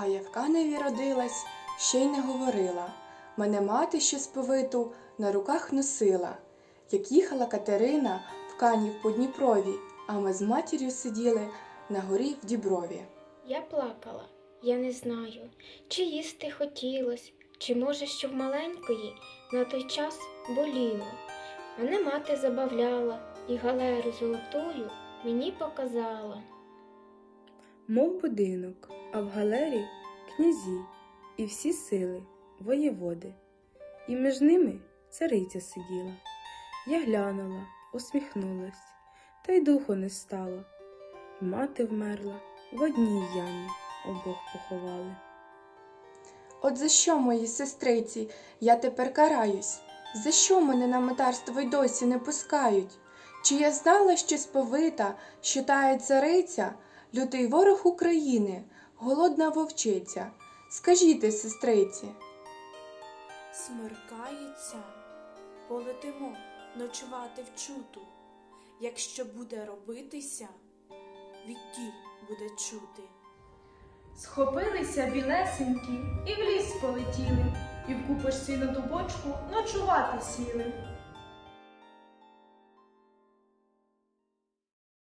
я в каневі родилась, ще й не говорила. Мене мати ще сповиту на руках носила. Як їхала Катерина в канів по Дніпрові, а ми з матір'ю сиділи на горі в Діброві. Я плакала, я не знаю, чи їсти хотілось, чи може, що в маленької на той час боліло. Мене мати забавляла і галеру золотую мені показала. Мов будинок, а в галері князі і всі сили, воєводи. І між ними цариця сиділа. Я глянула, усміхнулась, та й духу не стало. Мати вмерла в одній ямі, обох поховали. От за що, мої сестриці, я тепер караюсь? За що мене на метарство й досі не пускають? Чи я знала, що сповита, що тая цариця, лютий ворог України, голодна вовчиця? Скажіть, сестриці. Смеркається, полетимо ночувати в чуту. Якщо буде робитися, відтіль буде чути. Схопилися білесенькі і в ліс полетіли, і в купочці на дубочку ночувати сіли.